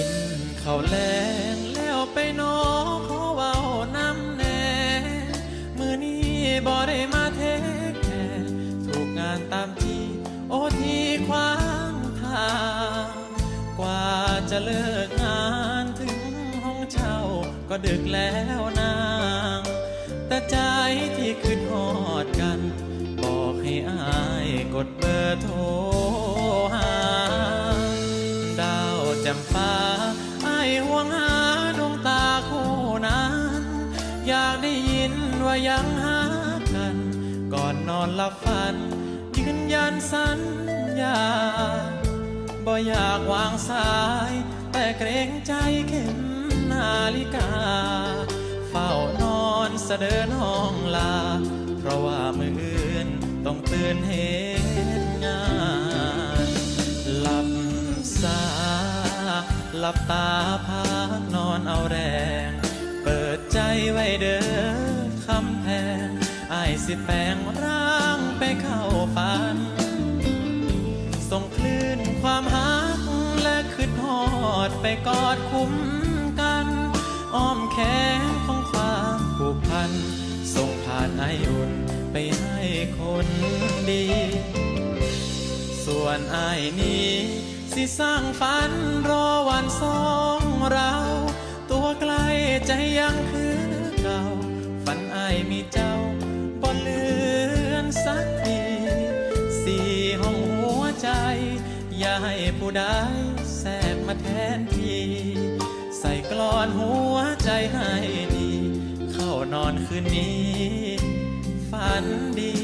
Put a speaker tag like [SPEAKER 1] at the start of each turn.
[SPEAKER 1] ินเขาแลงแล้วไปนอขอเว้าน้ำแน่มือนี้บ่ได้มาเทคแคร์ถูกงานตามที่ โอทีขวางทาง กว่าจะเลิกงานถึงห้องเช่าก็ดึกแล้วนาง แต่ใจที่คืนหอดกัน บอกให้อายกดเบอร์โทร อยากได้ยินว่ายังหากัน ก่อนนอนหลับฝัน ยืนยันสัญญา บ่อยากวางสาย แต่เกรงใจเข็มนาฬิกา เฝ้านอนเสดินห้องลา เพราะว่ามืออื่นต้องตื่นเหตุงานหลับสาหลับตาพักนอนเอาแรง ไว้เด้อคำแพงอายสิแปลงร่างไปเข้าฝัน ส่งคลื่นความหักและคืดหอดไปกอดคุ้มกัน อ้อมแขนของความผูกพัน ส่งผ่านไออุ่นไปให้คนดี ส่วนไอ้ายนี้ สิสร้างฝันรอวันสองเรา ย่าให้ผู้ใดแทรกมาแทนที่ ใส่กลอนหัวใจให้ดี เข้านอนคืนนี้ ฝันดี